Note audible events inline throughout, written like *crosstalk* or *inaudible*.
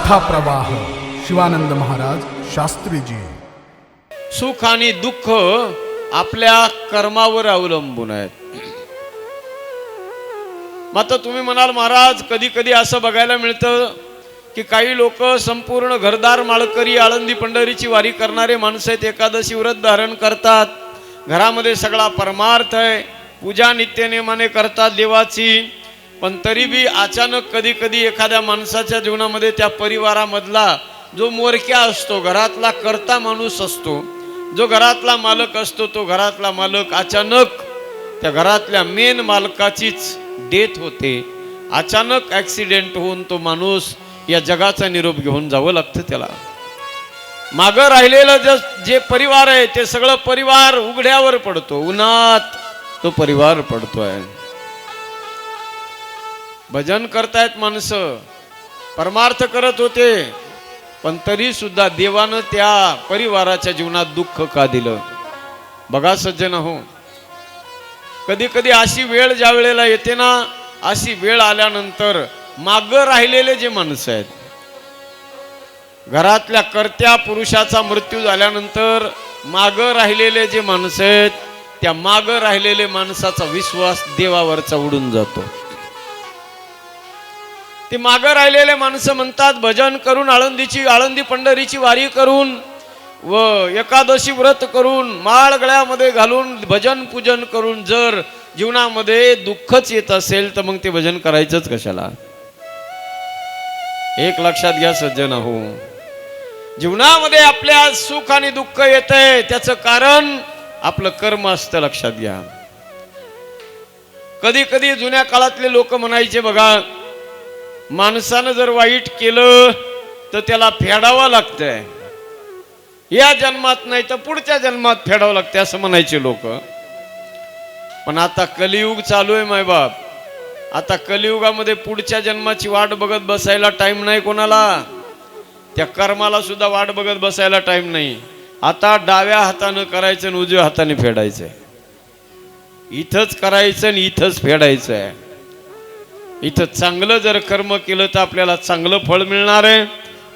कथा प्रवाह शिवानंद महाराज शास्त्रीजी. सुख आणि दुःख आपल्या कर्मावर अवलंबून आहेत. *clears throat* मात्र तुम्ही म्हणाल महाराज कधी कधी असं बघायला मिळतं की काही लोक संपूर्ण घरदार माळकरी आळंदी पंढरीची वारी करणारे माणसं आहेत एकादशी व्रत धारण करतात घरामध्ये सगळा परमार्थ आहे पूजा नित्यनेमाने करतात देवाची पण तरी बी अचानक कधी कधी एखाद्या माणसाच्या जीवनामध्ये त्या परिवारामधला जो मोरक्या असतो घरातला करता माणूस असतो जो घरातला मालक असतो तो घरातला मालक अचानक त्या घरातल्या मेन मालकाचीच डेथ होते. अचानक ॲक्सिडेंट होऊन तो माणूस या जगाचा निरोप घेऊन जावं लागतं त्याला. मागं राहिलेलं जे जे परिवार आहे ते सगळं परिवार उघड्यावर पडतो. उन्हात तो परिवार पडतो आहे भजन करतायत माणसं. परमार्थ करत होते. पण तरी सुद्धा देवानं त्या परिवाराच्या जीवनात दुःख का दिलं? बघा सज्जन हो. कधी कधी अशी वेळ ज्या वेळेला येते ना अशी वेळ आल्यानंतर मागं राहिलेले जे माणसं आहेत. घरातल्या कर्त्या पुरुषाचा मृत्यू झाल्यानंतर मागं राहिलेले जे माणसं आहेत त्या मागं राहिलेले माणसाचा विश्वास देवावरचा उडून जातो. ते मागं राहिलेले माणसं म्हणतात भजन करून आळंदीची आळंदी पंढरीची वारी करून व एकादशी व्रत करून माळ गळ्यामध्ये घालून भजन पूजन करून जर जीवनामध्ये दुःखच येत असेल तर मग ते भजन करायचंच कशाला? एक लक्षात घ्या सज्जन हो जीवनामध्ये आपल्या सुख आणि दुःख येत आहे त्याचं कारण आपलं कर्म असतं लक्षात घ्या. कधी कधी जुन्या काळातले लोक म्हणायचे बघा माणसानं जर वाईट केलं तर त्याला फेडावं लागतंय. या जन्मात नाही तर पुढच्या जन्मात फेडावं लागते असं म्हणायचे लोक. पण आता कलियुग चालू आहे मायबाप आता कलियुगामध्ये पुढच्या जन्माची वाट बघत बसायला टाईम नाही कोणाला. त्या कर्माला सुद्धा वाट बघत बसायला टाईम नाही. आता डाव्या हातानं करायचं आणि उजव्या हाताने फेडायचं इथंच करायचं आणि इथंच फेडायचं आहे इथं चांगलं जर कर्म केलं तर आपल्याला चांगलं फळ मिळणार आहे.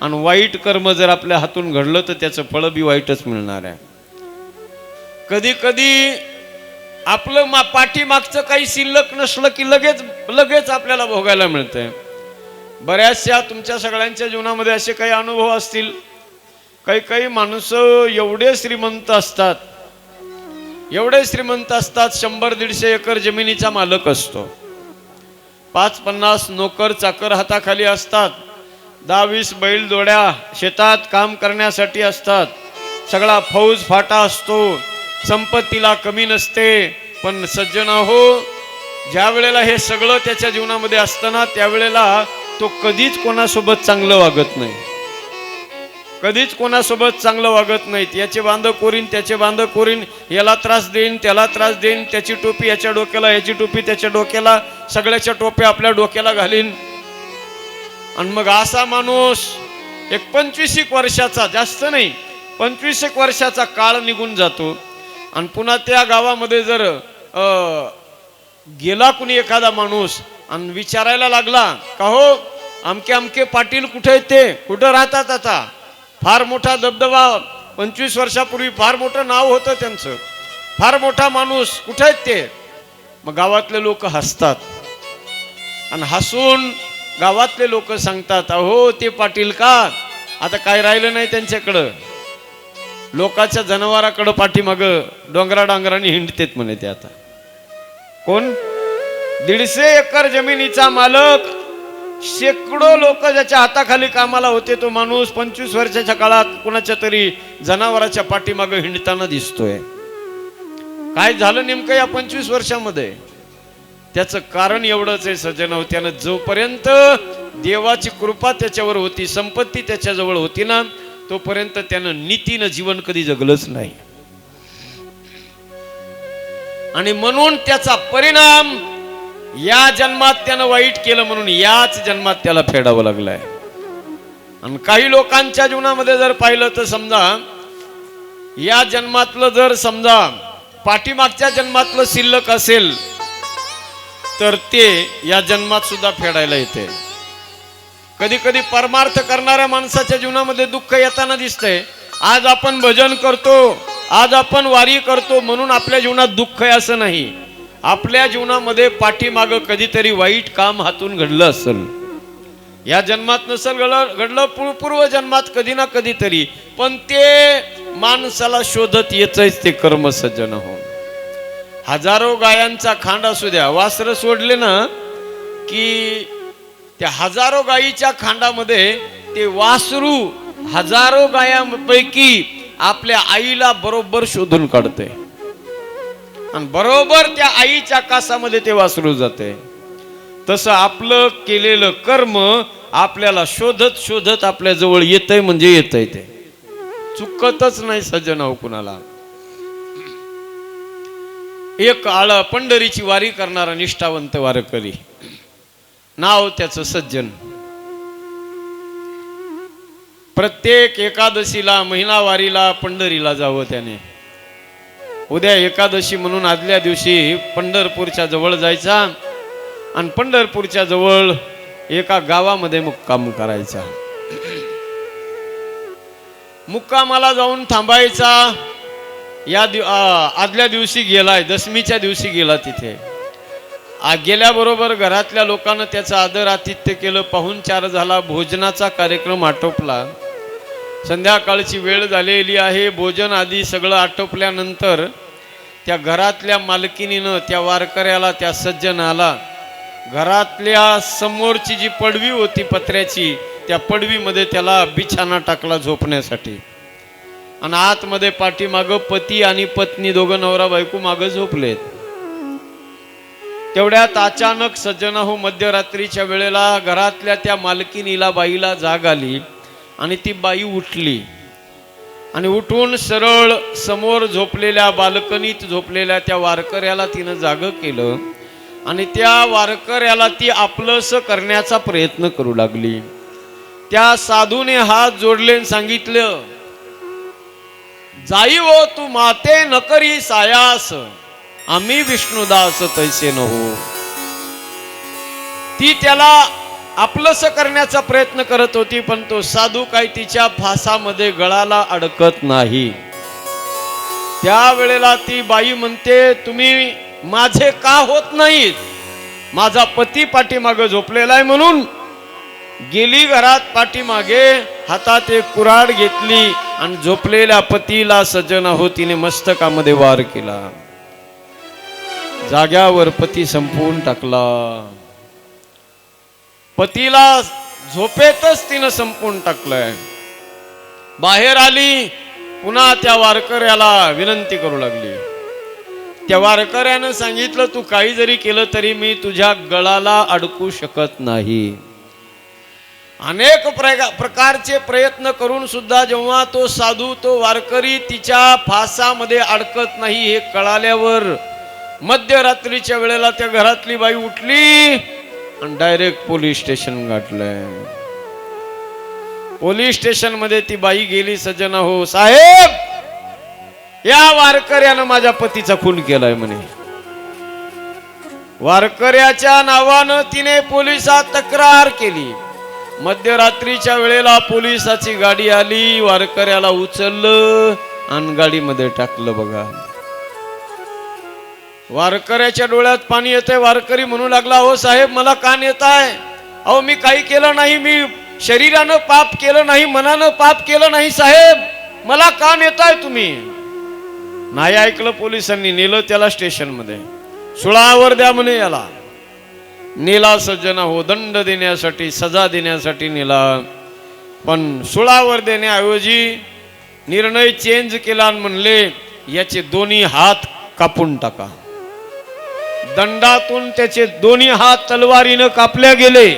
आणि वाईट कर्म जर आपल्या हातून घडलं तर त्याचं फळ बी वाईटच मिळणार आहे. कधी कधी आपलं मा पाठीमागचं काही शिल्लक नसलं की लगेच लगेच आपल्याला भोगायला मिळतंय. बऱ्याचशा तुमच्या सगळ्यांच्या जीवनामध्ये असे काही अनुभव असतील. काही काही माणसं एवढे श्रीमंत असतात. एवढे श्रीमंत असतात शंभर दीडशे एकर जमिनीचा मालक असतो. पाच पन्नास नोकर चाकर हाताखाली असतात. दहा वीस बैल जोड्या शेतात काम करण्यासाठी असतात. सगळा फौज फाटा असतो. संपत्तीला कमी नसते. पण सज्जन हो ज्या वेळेला हे सगळं त्याच्या जीवनामध्ये असताना त्यावेळेला तो कधीच कोणासोबत चांगलं वागत नाही. कधीच कोणासोबत चांगलं वागत नाहीत. याचे बांध कोरीन त्याचे बांध कोरीन याला त्रास देईन त्याला त्रास देईन त्याची टोपी याच्या डोक्याला याची टोपी त्याच्या डोक्याला सगळ्याच्या टोप्या आपल्या डोक्याला घालीन. आणि मग असा माणूस एक पंचवीस एक वर्षाचा जास्त नाही पंचवीस एक वर्षाचा काळ निघून जातो. आणि पुन्हा त्या गावामध्ये जर गेला कुणी एखादा माणूस आणि विचारायला लागला का हो अमके अमके पाटील कुठे आहेत ते? कुठं राहतात आता? फार मोठा दबदबा पंचवीस वर्षापूर्वी फार मोठं नाव होतं त्यांचं. फार मोठा माणूस. कुठे आहेत ते? मग गावातले लोक हसतात. आणि हसून गावातले लोक सांगतात अहो ते पाटील का? आता काय राहिलं नाही त्यांच्याकडं? लोकाच्या जनावराकडं पाठीमाग डोंगरा डांगराने हिंडतेत म्हणे ते आता. कोण? दीडशे एकर जमिनीचा मालक शेकडो लोक ज्याच्या हाताखाली कामाला होते तो माणूस पंचवीस वर्षाच्या काळात कुणाच्या तरी जनावराच्या पाठीमाग हिंडताना दिसतोय. काय झालं नेमकं या पंचवीस वर्षामध्ये? त्याचं कारण एवढंच आहे सज्जन त्यानं जोपर्यंत देवाची कृपा त्याच्यावर होती संपत्ती त्याच्याजवळ होती ना तोपर्यंत त्यानं नीतीनं जीवन कधी जगलंच नाही. आणि म्हणून त्याचा परिणाम या जन्मात त्यानं वाईट केलं म्हणून याच जन्मात त्याला फेडावं लागलंय. आणि काही लोकांच्या जीवनामध्ये जर पाहिलं तर समजा या जन्मातलं जर समजा पाठीमागच्या जन्मातलं शिल्लक असेल तर ते या जन्मात सुद्धा फेडायला येते. कधी कधी परमार्थ करणाऱ्या माणसाच्या जीवनामध्ये दुःख येताना दिसतंय. आज आपण भजन करतो आज आपण वारी करतो म्हणून आपल्या जीवनात दुःख आहे असं नाही. आपल्या जीवनामध्ये पाठीमागं कधीतरी वाईट काम हातून घडलं असेल. या जन्मात नसेल घडलं घडलं पूर्व जन्मात कधी ना कधीतरी. पण ते माणसाला शोधत येतच ते कर्म सज्जन हो हजारो गायांचा खांड असू द्या वासर सोडले ना की त्या हजारो गायीच्या खांडामध्ये ते वासरू हजारो गायांपैकी आपल्या आईला बरोबर शोधून काढते आणि बरोबर त्या आईच्या कासामध्ये ते वासरू जाते. तसं आपलं केलेलं कर्म आपल्याला शोधत शोधत आपल्या जवळ येतंय म्हणजे येतंय ते. चुकतच नाही सज्जन हो कुणाला. एक आळ पंढरीची वारी करणारा निष्ठावंत वारकरी. नाव त्याचं सज्जन. प्रत्येक एकादशीला महिनावारीला पंढरीला जावं त्याने. उद्या एकादशी म्हणून आदल्या दिवशी पंढरपूरच्या जवळ जायचा आणि पंढरपूरच्या जवळ एका गावामध्ये मुक्काम करायचा. मुक्कामाला जाऊन थांबायचा. या दिव आदल्या दिवशी गेलाय दशमीच्या दिवशी गेला तिथे. आ, गेल्याबरोबर घरातल्या लोकांना त्याचं आदर आतिथ्य केलं पाहुणचार झाला भोजनाचा कार्यक्रम आटोपला. संध्याकाळची वेळ झालेली आहे. भोजन आधी सगळं आटोपल्यानंतर त्या घरातल्या मालकिनीनं त्या वारकऱ्याला त्या सज्जनाला घरातल्या समोरची जी पडवी होती पत्र्याची त्या पडवीमध्ये त्याला बिछाना टाकला झोपण्यासाठी. आणि आतमध्ये पाठीमागं पती आणि पत्नी दोघं नवरा बायको मागं झोपलेत. तेवढ्यात अचानक सज्जना हो मध्यरात्रीच्या वेळेला घरातल्या त्या मालकिनीला बाईला जाग आली. आणि ती बाई उठली. आणि उठून सरळ समोर झोपलेल्या बाल्कनीत झोपलेल्या त्या वारकऱ्याला तिनं जाग केलं आणि त्या वारकऱ्याला ती आपलंस करण्याचा प्रयत्न करू लागली. त्या साधूने हात जोडले सांगितलं जाई हो तू माते नकरी सायास आम्ही विष्णुदास तैसे न हो ती त्याला आपलंस करण्याचा प्रयत्न करत होती पण तो साधू काय तिच्या फासामध्ये गळाला अडकत नाही. त्यावेळेला ती बाई म्हणते तुम्ही माझे का होत नाहीत? माझा पती पाठीमागे झोपलेला आहे म्हणून गेली घरात पाठीमागे हातात एक कुऱ्हाड घेतली आणि झोपलेल्या पतीला सज्जन हो तिने मस्तकामध्ये वार केला. जाग्यावर पती संपवून टाकला. पतीला झोपेतच तिनं संपून टाकलंय. बाहेर आली पुन्हा त्या वारकऱ्याला विनंती करू लागली. त्या वारकऱ्यानं सांगितलं तू काही जरी केलं तरी मी तुझ्या गळाला अडकू शकत नाही. अनेक प्रकारचे प्रयत्न करून सुद्धा जेव्हा तो साधू तो वारकरी तिच्या फासामध्ये अडकत नाही हे कळाल्यावर मध्यरात्रीच्या वेळेला त्या घरातली बाई उठली. आणि डायरेक्ट पोलीस स्टेशन गाठलंय. पोलीस स्टेशनमध्ये ती बाई गेली सज्जना हो साहेब या वारकऱ्यानं माझ्या पतीचा खून केलाय म्हणे. वारकऱ्याच्या नावानं तिने पोलिसात तक्रार केली. मध्यरात्रीच्या वेळेला पोलिसाची गाडी आली वारकऱ्याला उचललं आणि गाडीमध्ये टाकलं बघा. वारकऱ्याच्या डोळ्यात पाणी येते वारकरी म्हणू लागला हो साहेब मला कान येत आहे अहो मी काही केलं नाही. मी शरीरानं पाप केलं नाही मनानं पाप केलं नाही साहेब. मला कान येत आहे तुम्ही. नाही ऐकलं पोलिसांनी. नेलं त्याला स्टेशनमध्ये. सुळावर द्या म्हणे याला. नेला सज्जना हो दंड देण्यासाठी सजा देण्यासाठी नेला. पण सुळावर देण्याऐवजी निर्णय चेंज केला आणि म्हणले याचे दोन्ही हात कापून टाका. दंडातून त्याचे दोन्ही हात तलवारीनं कापल्या गेले.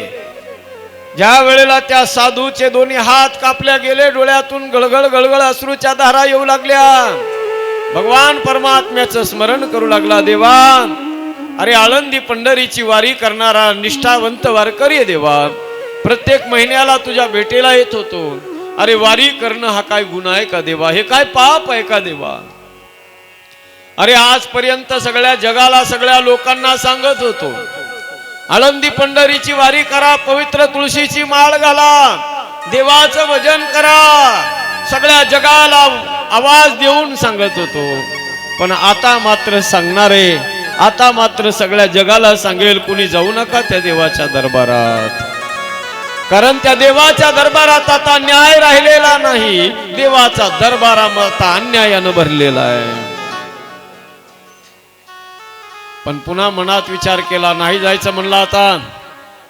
ज्या वेळेला त्या साधूचे दोन्ही हात कापल्या गेले डोळ्यातून गळगळ गळगळ अश्रूच्या धारा येऊ लागल्या. भगवान परमात्म्याचं स्मरण करू लागला देवा. अरे आळंदी पंढरीची वारी करणारा निष्ठावंत वारकरी देवा. प्रत्येक महिन्याला तुझ्या भेटेला येत होतो. अरे वारी करणं हा काय गुन्हा आहे का देवा? हे काय पाप आहे का देवा? अरे आजपर्यंत सगळ्या जगाला सगळ्या लोकांना सांगत होतो. आळंदी पंढरीची वारी करा पवित्र तुळशीची माळ घाला देवाचं भजन करा. सगळ्या जगाला आवाज देऊन सांगत होतो. पण आता मात्र सांगणारे आता मात्र सगळ्या जगाला सांगेल कुणी जाऊ नका त्या देवाच्या दरबारात. कारण त्या देवाच्या दरबारात आता न्याय राहिलेला नाही देवाचा दरबारा आता अन्यायानं भरलेला आहे. पण पुन्हा मनात विचार केला नाही जायचं म्हणलं आता.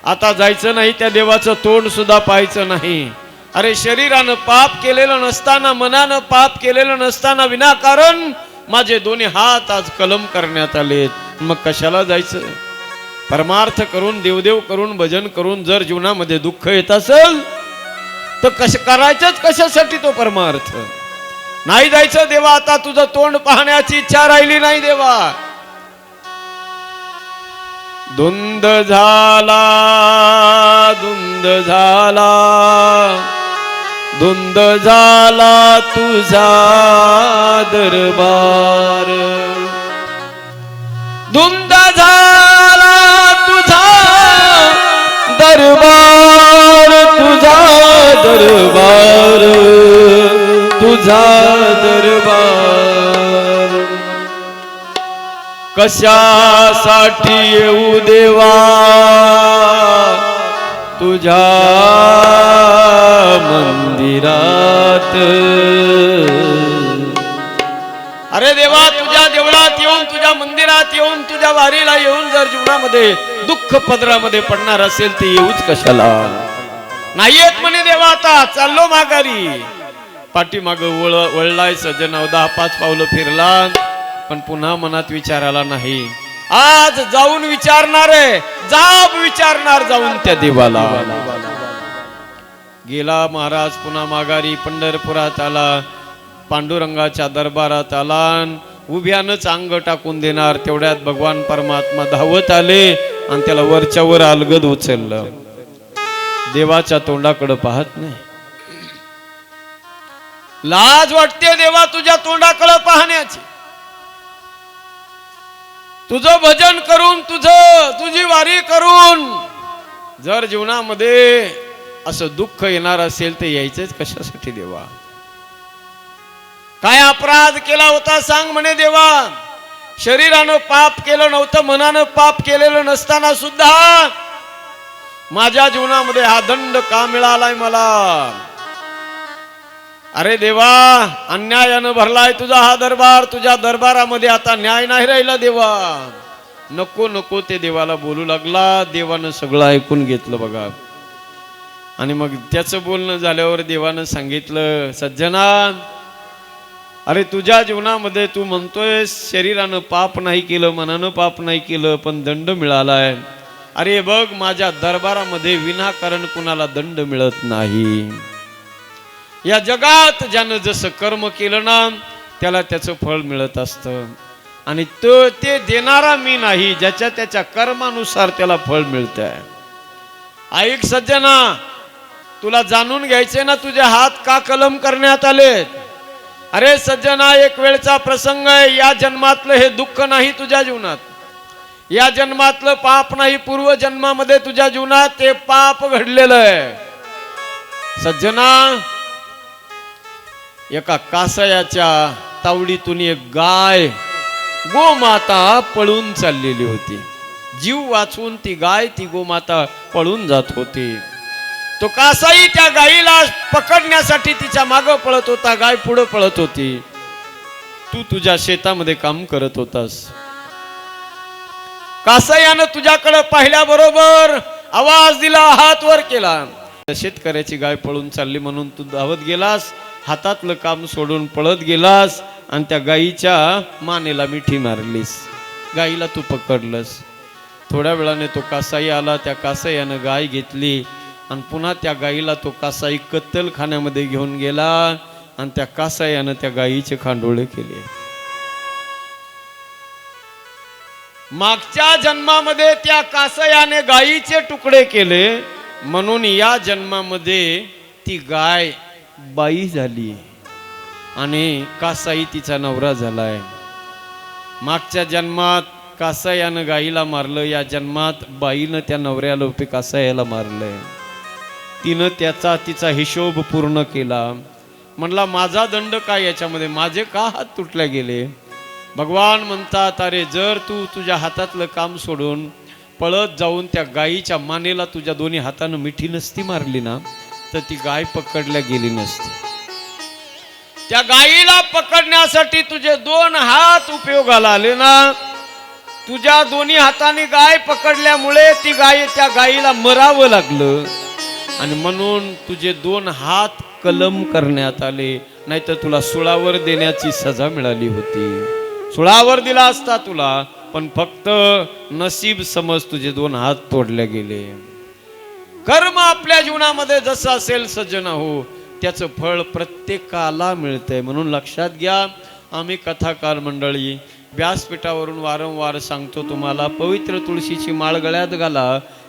आता जायचं नाही त्या देवाचं तोंड सुद्धा पाहायचं नाही. अरे शरीरानं पाप केलेलं नसताना मनानं पाप केलेलं नसताना विनाकारण माझे दोन्ही हात आज कलम करण्यात आलेत. मग कशाला जायचं? परमार्थ करून देवदेव करून भजन करून जर जीवनामध्ये दुःख येत असेल तर कश करायचंच कशासाठी तो परमार्थ? नाही जायचं देवा आता तुझं तोंड पाहण्याची इच्छा राहिली नाही देवा. धुंद झाला धुंद झाला. धुंद झाला तुझा दरबार. धुंद झाला तुझा दरबार तुझा दरबार तुझा दरबार. कशासाठी येऊ देवा? तुझ्या मंदिरात. अरे देवा तुझ्या देवळात येऊन तुझ्या मंदिरात येऊन तुझ्या वारीला येऊन जर जीवनामध्ये दुःख पदरामध्ये पडणार असेल ते येऊच कशाला? नाही येत म्हणे देवा आता चाललो माघारी. पाठीमाग वळ वळलाय सज्जन दहा पाच पावलं फिरला पण पुन्हा मनात विचार आला नाही. आज जाऊन विचारणार आहे. जाब विचारणार जाऊन त्या देवाला. गेला महाराज पुन्हा माघारी पंढरपुरात आला. पांडुरंगाच्या दरबारात आला उभ्यानंच अंग टाकून देणार. तेवढ्यात भगवान परमात्मा धावत आले आणि त्याला वरच्या वर अलगद उचललं. देवाच्या तोंडाकडे पाहत नाही. लाज वाटते देवा तुझ्या तोंडाकडे पाहण्याची. तुझं भजन करून तुझं तुझी वारी करून. जर जीवनामध्ये असं दुःख येणार असेल तर यायचंच कशासाठी देवा? काय अपराध केला होता सांग म्हणे देवा. शरीरानं पाप केलं नव्हतं मनानं पाप केलेलं नसताना सुद्धा माझ्या जीवनामध्ये हा दंड का मिळालाय मला? अरे देवा अन्यायानं भरलाय तुझा हा दरबार तुझ्या दरबारामध्ये आता न्याय नाही राहिला देवा. नको नको ते देवाला बोलू लागला. देवानं सगळं ऐकून घेतलं बघा. आणि मग त्याचं बोलणं झाल्यावर देवानं सांगितलं सज्जना अरे तुझ्या जीवनामध्ये तू म्हणतोय शरीरानं पाप नाही केलं मनानं पाप नाही केलं पण दंड मिळालाय. अरे बघ माझ्या दरबारामध्ये विनाकारण कुणाला दंड मिळत नाही. या जगात ज्यानं जसं कर्म केलं ना त्याला त्याचं फळ मिळत असतं. आणि तो ते देणारा मी नाही ज्याच्या त्याच्या कर्मानुसार त्याला फळ मिळत आहे ऐक सज्जना तुला जाणून घ्यायचे ना तुझे हात का कलम करण्यात आले अरे सज्जना एक वेळचा प्रसंग आहे या जन्मातलं हे दुःख नाही तुझ्या जीवनात. या जन्मातलं पाप नाही पूर्व जन्मामध्ये तुझ्या जीवनात ते पाप घडलेलं आहे. सज्जना एका कासयाच्या तावडीतून एक गाय गोमाता पळून चाललेली होती. जीव वाचून ती गाय ती गोमाता पळून जात होती. तो कासाई त्या गायीला पकडण्यासाठी तिच्या मागं पळत होता गाय पुढं पळत होती. तू तुझ्या शेतामध्ये काम करत होतास. कासायानं तुझ्याकडे पाहिल्याबरोबर आवाज दिला हात वर केला. शेतकऱ्याची गाय पळून चालली म्हणून तू धावत गेलास? हातातलं काम सोडून पळत गेलास आणि त्या गाईच्या मानेला मिठी मारलीस. गाईला तू पकडलंस. थोड्या वेळाने तो कासाई आला त्या कासाईयानं गाय घेतली आणि पुन्हा त्या गाईला तो कासाई कत्तल खाण्यामध्ये घेऊन गेला आणि त्या कासायानं त्या गायीचे खांडोळे केले. मागच्या जन्मामध्ये त्या कासयाने गायीचे तुकडे केले म्हणून या जन्मामध्ये ती गाय बाई झाली. आणि कासाई तिचा नवरा झालाय. मागच्या जन्मात कासायानं गाईला मारलं या जन्मात बाईनं त्या नवऱ्याला उपे कासायाला मारलंय. तिनं त्याचा तिचा हिशोब पूर्ण केला. म्हणला माझा दंड काय याच्यामध्ये? माझे का हात तुटले गेले? भगवान म्हणतात अरे जर तू तुझ्या हातातलं काम सोडून पळत जाऊन त्या गाईच्या मानेला तुझ्या दोन्ही हातानं मिठी नसती मारली ना तर ती गाय पकडल्या गेली नसती. त्या गायीला पकडण्यासाठी तुझे दोन हात उपयोगाला आले ना? तुझ्या दोन्ही हाताने गाय पकडल्यामुळे ती गाय त्या गायीला मरावं लागलं. आणि म्हणून तुझे दोन हात कलम करण्यात आले. नाहीतर तुला सुळावर देण्याची सजा मिळाली होती. सुळावर दिला असता तुला पण फक्त नसीब समज तुझे दोन हात तोडले गेले. कर्म आपल्या जीवनामध्ये जसं असेल सज्जन हो त्याचं फळ प्रत्येकाला मिळतंय. म्हणून लक्षात घ्या आम्ही कथाकार मंडळी व्यासपीठावरून वारंवार सांगतो तुम्हाला पवित्र तुळशीची माळ गळ्यात घाला.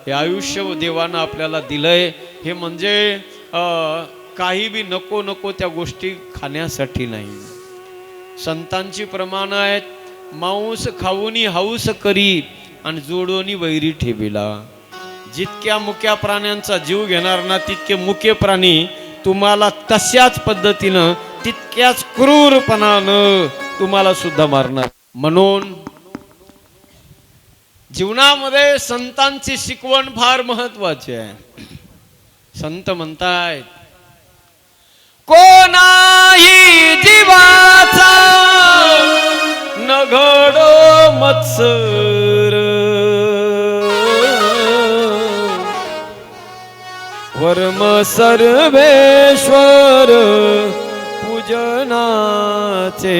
हे आयुष्य देवानं आपल्याला दिलंय. हे म्हणजे काही बी नको नको त्या गोष्टी खाण्यासाठी नाही. संतांची प्रमाण आहेत मांस खाऊनी हाऊस करी आणि जोडोनी वैरी ठेविला. जितक्या मुक्या प्राण्यांचा जीव घेणार ना तितके मुके प्राणी तुम्हाला तशाच पद्धतीनं तितक्याच क्रूरपणानं तुम्हाला सुद्धा मारणार. म्हणून जीवनामध्ये संतांची शिकवण फार महत्वाची आहे. संत म्हणतायत कोणाही जीवाचा न घडो वर्म सर्वेश्वर पूजनाचे.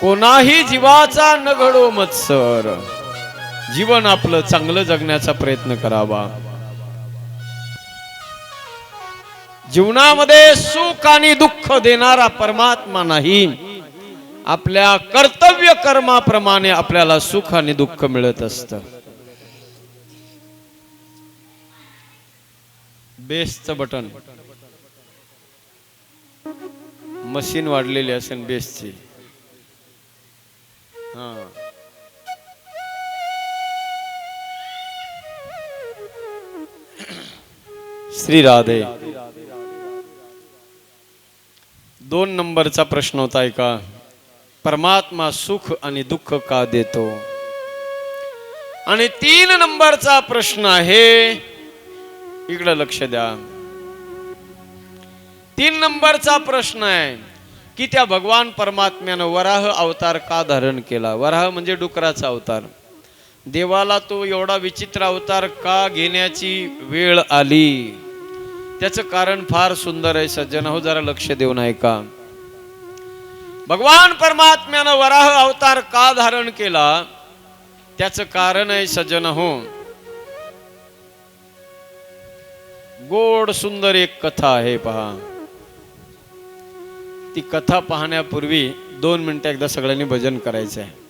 कोणाही जीवाचा न घडो मत्सर जीवन आपलं चांगलं जगण्याचा प्रयत्न करावा. जीवनामध्ये सुख आणि दुःख देणारा परमात्मा नाही. आपल्या कर्तव्य कर्माप्रमाणे आपल्याला सुख आणि दुःख मिळत असतं. बेसचं बटन. मशीन वाढलेली असेल बेसची. हा. श्री राधे. दोन नंबरचा प्रश्न होता का परमात्मा सुख आणि दुःख का देतो? आणि तीन नंबरचा प्रश्न आहे इकडे लक्ष द्या. तीन नंबरचा प्रश्न आहे की त्या भगवान परमात्म्यानं वराह अवतार का धारण केला? वराह म्हणजे डुकराचा अवतार. देवाला तो एवढा विचित्र अवतार का घेण्याची वेळ आली? त्याचं कारण फार सुंदर आहे सज्जन हो जरा लक्ष देऊन ऐका. भगवान परमात्म्यानं वराह अवतार का धारण केला? त्याचं कारण आहे सज्जन हो गोड सुंदर एक कथा आहे पहा. ती कथा पाहण्यापूर्वी दोन मिनटं एकदा सगळ्यांनी भजन करायचं आहे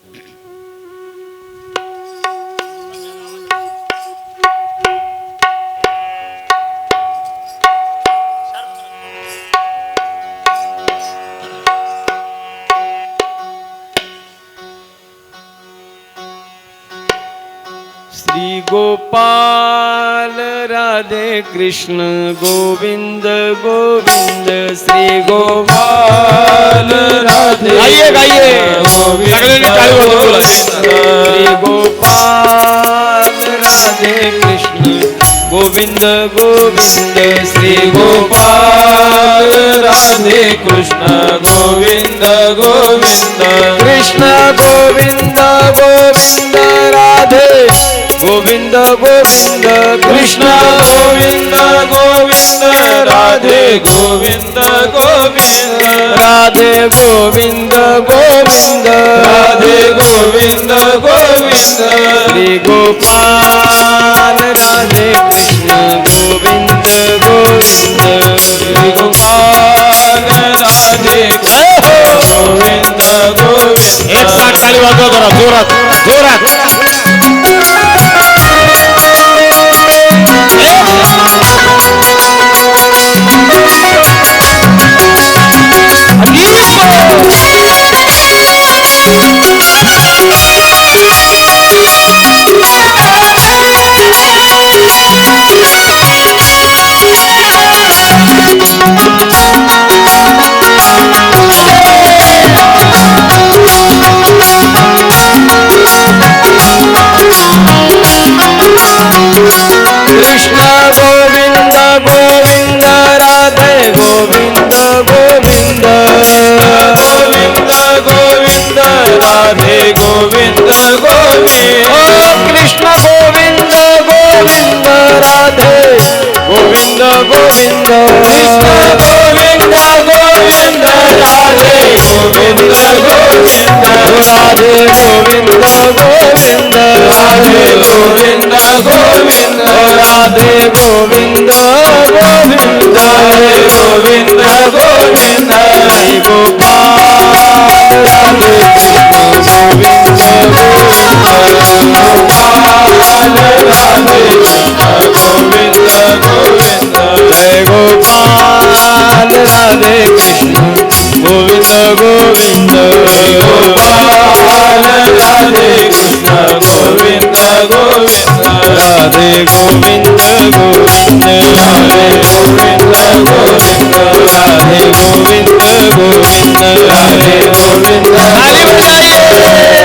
श्री गोपाल राधे कृष्ण गोविंद गोविंद श्री गोपाल राधे गाइए गाइए सगळ्यांनी टाळी वाजवून बोला. Shri Gopal Radhe Krishna Govind Govind Shri Gopal Radhe Krishna Govind Govind Krishna Govind Govind Radhe Govind Govind Krishna Govind Govind Radhe Govind Govind Radhe Govind Govind Radhe Govind Govind Shri Gopal Radhe Krishna Govind Govind Shri Gopal Radhe Govind Govind Krishna Govind Govind Radhe Govind Govind Radhe Govind Govind Radhe Govind Govind Radhe Govind Govind Radhe Govind Govind Hari Gopal Radhe Krishna Govind Govind Gopal Radhe Krishna Hare Krishna Govinda Govinda. Gopal Hare Krishna Govinda Govinda. Hare Govinda Govinda. Hare Govinda Govinda. Hare Govinda Govinda. Hare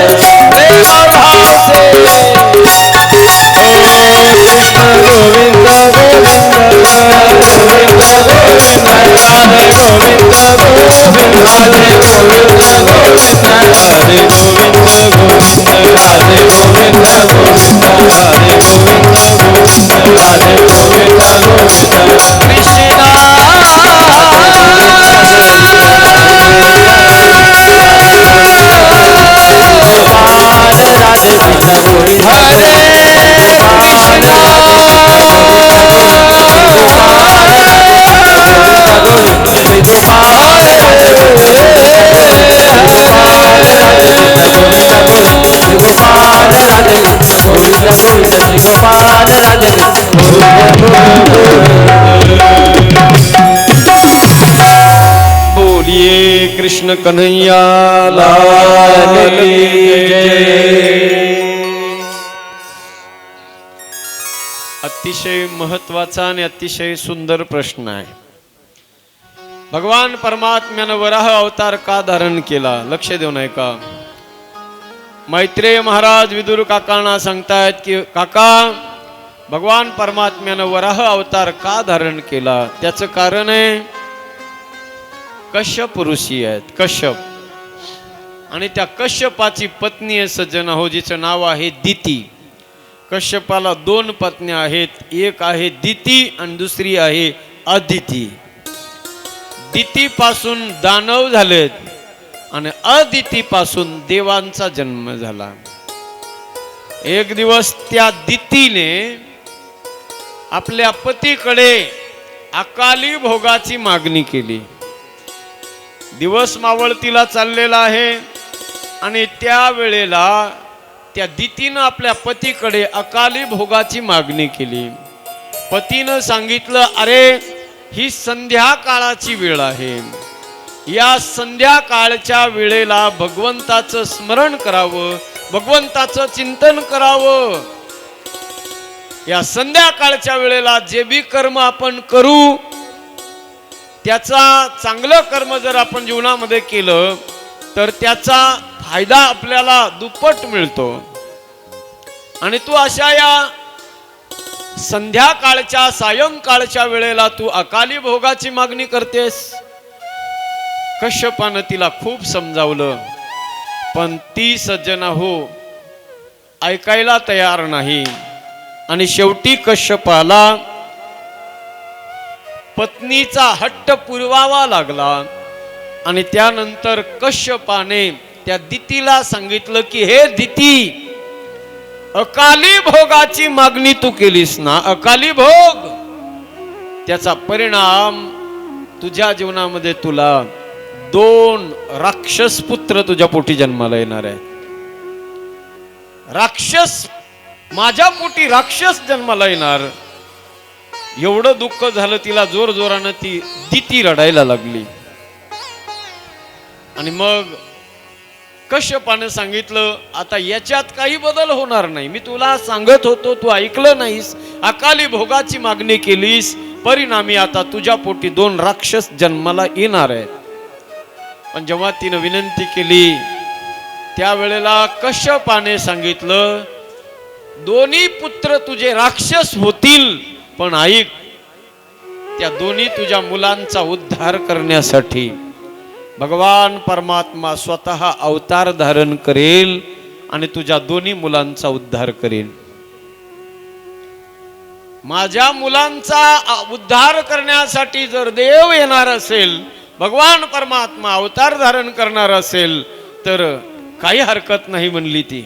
Krishna Kanhaiya Lal की जय। अतिशय महत्त्वाचा आणि अतिशय सुंदर प्रश्न आहे. भगवान परमात्म्यानं वराह अवतार का धारण केला? लक्ष देऊ नये का मैत्रेय महाराज विदुर काकांना सांगतायत की काका भगवान परमात्म्यानं वराह अवतार का धारण केला? त्याचं कारण आहे कश्यप ऋषी आहेत कश्यप. आणि त्या कश्यपाची पत्नी आहे सज्जन हो जिचं नाव आहे दिती. कश्यपाला दोन पत्न्या आहेत एक आहे दिती आणि दुसरी आहे अदिती. दितीपासून दानव झालेत आणि अदिती पासून देवांचा जन्म झाला. एक दिवस त्या दितीने आपल्या पतीकडे अकाली भोगाची मागणी केली. दिवस मावळतीला चाललेला आहे. आणि त्या वेळेला त्या दितीनं आपल्या पतीकडे अकाली भोगाची मागणी केली. पतीनं सांगितलं अरे ही संध्याकाळाची वेळ आहे. या संध्याकाळच्या वेळेला भगवंताचं स्मरण करावं भगवंताचं चिंतन करावं. या संध्याकाळच्या वेळेला जे बी कर्म आपण करू त्याचा चांगलं कर्म जर आपण जीवनामध्ये केलं तर त्याचा फायदा आपल्याला दुप्पट मिळतो. आणि तू अशा या संध्याकाळच्या सायंकाळच्या वेळेला तू अकाली भोगाची मागणी करतेस. कश्यपानं तिला खूप समजावलं पण ती सज्जना हो ऐकायला तयार नाही. आणि शेवटी कश्यपाला पत्नीचा हट्ट पुरवावा लागला. आणि त्यानंतर कश्यपाने त्या दितीला सांगितलं की हे दिती अकाली भोगाची मागणी तू केलीस ना? अकाली भोग. त्याचा परिणाम तुझ्या जीवनामध्ये तुला दोन राक्षस पुत्र तुझ्या पोटी जन्माला येणार आहे राक्षस माझ्या पोटी राक्षस जन्माला येणार. एवढं दुःख झालं तिला जोर जोरानं ती दिती रडायला लागली. आणि मग कश्यपाने सांगितलं आता याच्यात काही बदल होणार नाही. मी तुला सांगत होतो तू ऐकलं नाहीस. अकाली भोगाची मागणी केलीस. परिणामी आता तुझ्या पोटी दोन राक्षस जन्माला येणार आहेत. पण जेव्हा तिनं विनंती केली त्यावेळेला कश्यपाने सांगितलं दोन्ही पुत्र तुझे राक्षस होतील. पण ऐक त्या दोन्ही तुझ्या मुलांचा उद्धार करण्यासाठी भगवान परमात्मा स्वतः अवतार धारण करेल आणि तुझ्या दोन्ही मुलांचा उद्धार करेल. माझ्या मुलांचा उद्धार करण्यासाठी जर देव येणार असेल भगवान परमात्मा अवतार धारण करणार असेल तर काही हरकत नाही म्हणली ती.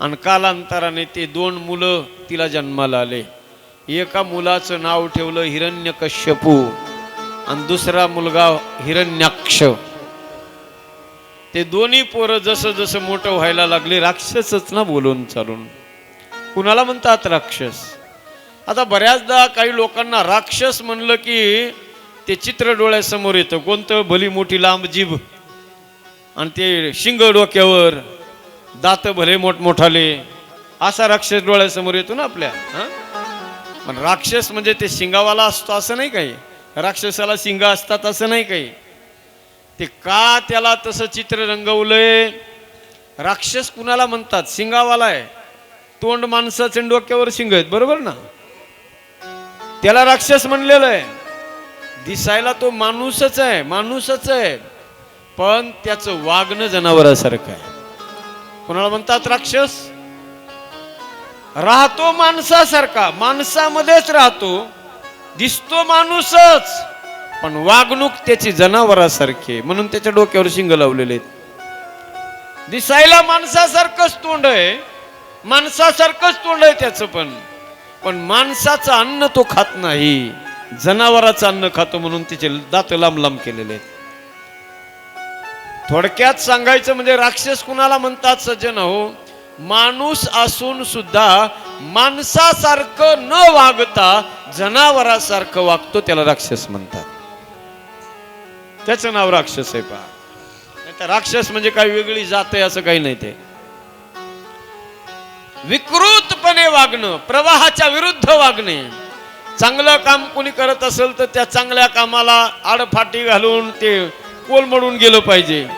आणि कालांतराने ते दोन मुलं तिला जन्माला आले. एका मुलाचं नाव ठेवलं हिरण्यकश्यपू आणि दुसरा मुलगा हिरण्याक्ष. ते दोन्ही पोरं जसं जसं मोठं व्हायला लागले राक्षसच ना बोलून चालून. कुणाला म्हणतात राक्षस? आता बऱ्याचदा काही लोकांना राक्षस म्हणलं की ते चित्र डोळ्यासमोर येतं. कोणतं? भली मोठी लांब जीभ. आणि ते शिंग डोक्यावर दात भले मोठमोठाले. असा राक्षस डोळ्यासमोर येतो ना आपल्या हा? पण राक्षस म्हणजे ते शिंगावाला असतो असं नाही काही. राक्षसाला शिंग असतात असं नाही काही. ते का त्याला तसं चित्र रंगवलंय? राक्षस कुणाला म्हणतात? शिंगावाला आहे. तोंड माणसाचं डोक्यावर शिंग आहेत बरोबर ना? त्याला राक्षस म्हणलेलं आहे. दिसायला तो माणूसच आहे माणूसच आहे. पण त्याचं वागणं जनावरासारखं आहे. कोणाला म्हणतात राक्षस? राहतो माणसासारखा. माणसामध्येच राहतो. दिसतो माणूसच. पण वागणूक त्याची जनावरासारखी आहे. म्हणून त्याच्या डोक्यावर शिंग लावलेले आहेत. दिसायला माणसासारखंच तोंड आहे. माणसासारखंच तोंड आहे त्याचं पण. पण माणसाचं अन्न तो खात नाही. जनावराचं अन्न खातो म्हणून तिचे दात लांब लांब केलेले आहेत. थोडक्यात सांगायचं म्हणजे राक्षस कुणाला म्हणतात सज्जन हो माणूस असून सुद्धा माणसासारखं न वागता जनावरासारखं वागतो त्याला राक्षस म्हणतात. त्याचं नाव राक्षस आहे पहा. राक्षस म्हणजे काही वेगळी जात आहे असं काही नाही ते. विकृतपणे वागणं प्रवाहाच्या विरुद्ध वागणे. चांगलं काम कोणी करत असेल तर त्या चांगल्या कामाला आडफाटी घालून ते कोलमडून गेलं पाहिजे.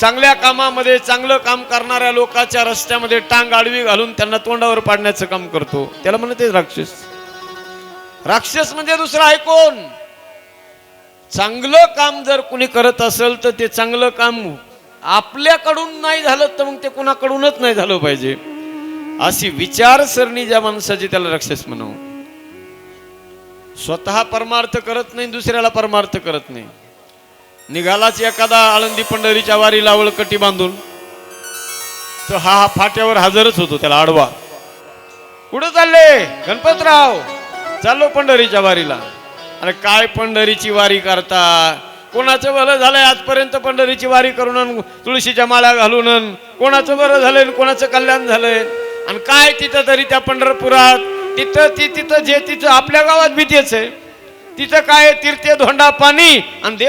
चांगल्या कामामध्ये चांगलं काम करणाऱ्या लोकांच्या रस्त्यामध्ये टांग आडवी घालून त्यांना तोंडावर पाडण्याचं काम करतो. त्याला म्हणते राक्षस. राक्षस म्हणजे दुसरा आहे कोण? चांगलं काम जर कुणी करत असेल तर ते चांगलं काम आपल्याकडून नाही झालं तर मग ते कुणाकडूनच नाही झालं पाहिजे. अशी विचारसरणी ज्या माणसाची त्याला राक्षस म्हणावं. स्वतः परमार्थ करत नाही दुसऱ्याला परमार्थ करत नाही. निघालाच एखादा आळंदी पंढरीच्या वारीला वळकटी बांधून. तर हा हा फाट्यावर हजरच होतो त्याला आडवा. कुठं चालले? गणपतराव! चाललो पंढरीच्या वारीला. अरे काय पंढरीची वारी करता? कोणाचं बरं झालंय आजपर्यंत पंढरीची वारी करून तुळशीच्या माळ्या घालून अन कोणाचं बरं झालंय कोणाचं कल्याण झालंय? आणि काय तिथं तरी त्या पंढरपुरात? तिथं ती तिथं जे तिथं आपल्या गावात भीतीच आहे. तिथं काय तीर्थे धोंडा पाणी आणि देव